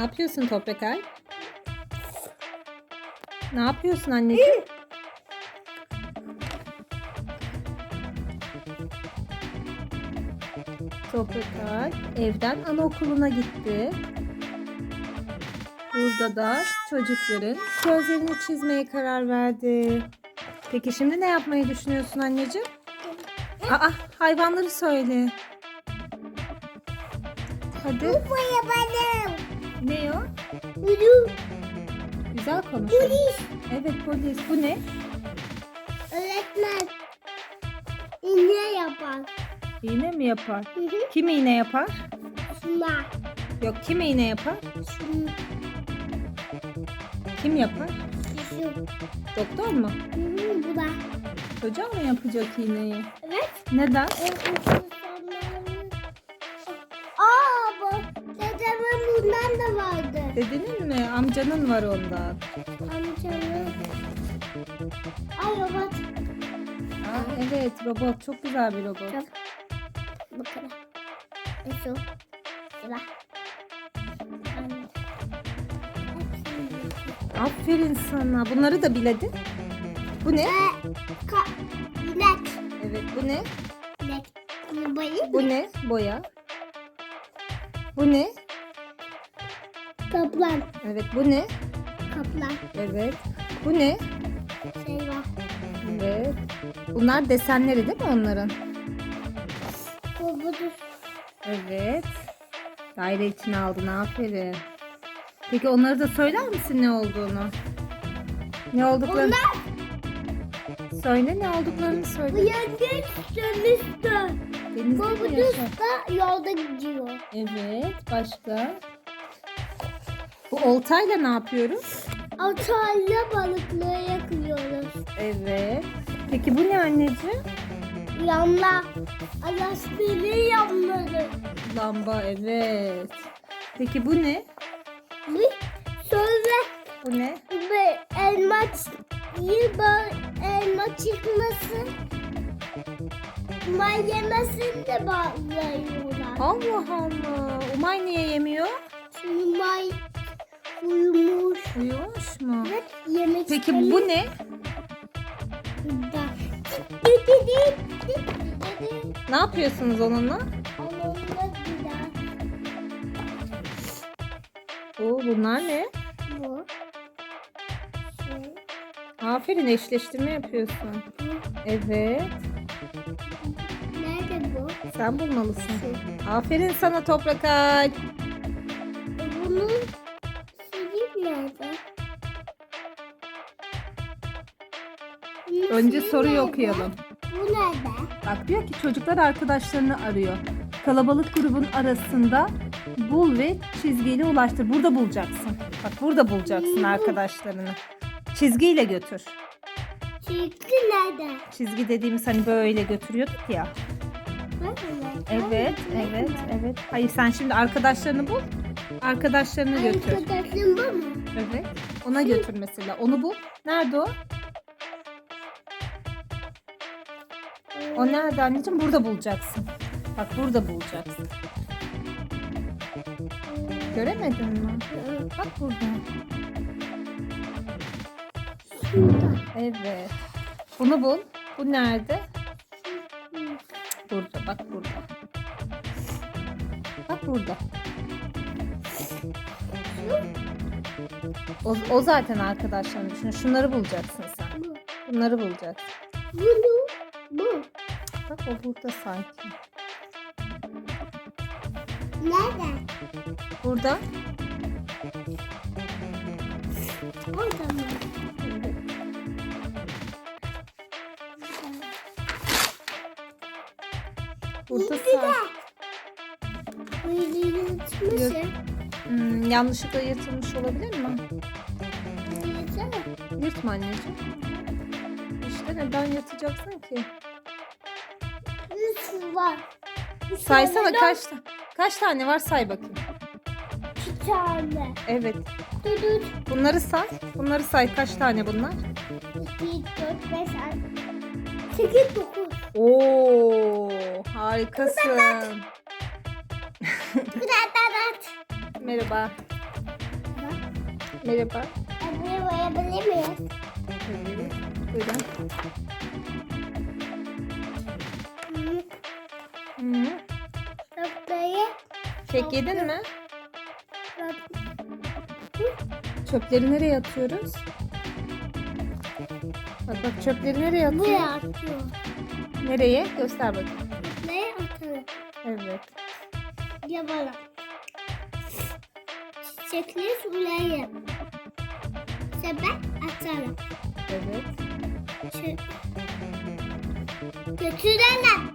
yapıyorsun Toprak Alp? Ne yapıyorsun anneciğim? Toprak Alp evden anaokuluna gitti. Burada da çocukların gözlerini çizmeye karar verdi. Peki şimdi ne yapmayı düşünüyorsun anneciğim? Aa hayvanları söyle. Hadi. Buraya benim. Ne o? Ulu. Güzel konuş. Polis. Evet polis. Bu ne? Öğretmen. İğne yapar. İğne mi yapar? Hı hı. Kim iğne yapar? Şuna. Yok kim iğne yapar? Şunu. Kim yapar? Şu. Doktor mu? Hı hı. Bu da. Çocuğa mı yapacak iğneyi? Evet. Neden? Aa Dedenin mi? Amcanın var ondan. Amcamın. Ay robot. Aa, evet robot. Çok güzel bir robot. Çok. Bakalım. Şu. Hepsini. Aferin sana. Bunları da biledi. Bu ne? Ee, ka inek. Evet bu ne? Bayı. Bu ne? Boya. Bu ne? Kaplan. Evet bu ne? Kaplan. Evet. Bu ne? Şey var. Evet. Bunlar desenleri değil mi onların? Bu budur. Evet. Daire içine aldın aferin. Peki onları da söyler misin ne olduğunu? Ne olduklarını? Onlar Söyle ne olduklarını söyle. yengeç dönüştü. Denizde Bu yaşar? da yolda gidiyor. Evet. Başka? Bu oltayla ne yapıyoruz? Atayla balıkları yakıyoruz. Evet. Peki bu ne anneciğim? Yanla. Alaşları yanları. Lamba evet. Peki bu ne? Bu sonra Bu ne? ve elma bak elma çıkmasın. Malzemesini de bağlıyorlar. Allah Allah. Umay niye yemiyor? Çünkü may uyumuş. Uyumuş mu? Evet, yemek Peki bu ne? Ne yapıyorsunuz onunla? Onunla. Oo, bunlar ne? Bu. Şey. Aferin eşleştirme yapıyorsun. Bu. Evet. Nerede bu? Sen bulmalısın. Aferin sana Toprak Alp. Bunun Bunun Önce soruyu nerede? okuyalım. Bu nerede? Bak diyor ki çocuklar arkadaşlarını arıyor. Kalabalık grubun arasında bul ve çizgiyle ulaştır. Burada bulacaksın. Bak burada bulacaksın arkadaşlarını. Çizgiyle götür. Çizgi nerede? Çizgi dediğimiz hani böyle götürüyorduk ya. Evet, evet, evet. Hayır sen şimdi arkadaşlarını bul. Arkadaşlarını götür. Arkadaşım bu mu? Evet. Ona götür mesela. Onu bul. Nerede o? O nerede anneciğim? Burada bulacaksın. Bak burada bulacaksın. Göremedin mi? Bak burada. Evet. Bunu bul. Bu nerede? Burada. Bak burada. Bak burada. O, o zaten arkadaşlarını düşün. Şunları bulacaksın sen. Bu. Bunları bulacaksın. Bunu. Bu. Bak o burada sanki. Nerede? Burada. Orada mı? Burada İndi de. sağ. Hmm, yanlışlıkla yırtılmış olabilir mi? Yırtma anneciğim. İşte neden yırtacaksın ki? Üç var. Bir Saysana tane kaç ta- kaç tane var say bakayım. İki tane. Evet. Dur dur. Bunları say. Bunları say. Kaç tane bunlar? İki, dört, beş, altı. Sekiz, dokuz. Oo, harikasın. Bir tane daha at. Merhaba. Merhaba. Buraya boyayabilir miyiz? Evet. Buyurun. Hı. Noktayı Kek yedin mi? Çöpleri nereye atıyoruz? Bak bak çöpleri nereye atıyor? buraya atıyor. Nereye? Göster bakayım. Noktayı atalım. Evet. Yapalım. Çiçekleri sulayalım. Sepet atalım. Evet. Şu- Götürelim.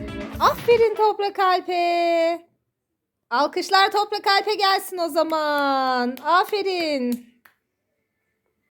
Evet. Aferin Toprak Alp'e. Alkışlar Toprak Alp'e gelsin o zaman. Aferin.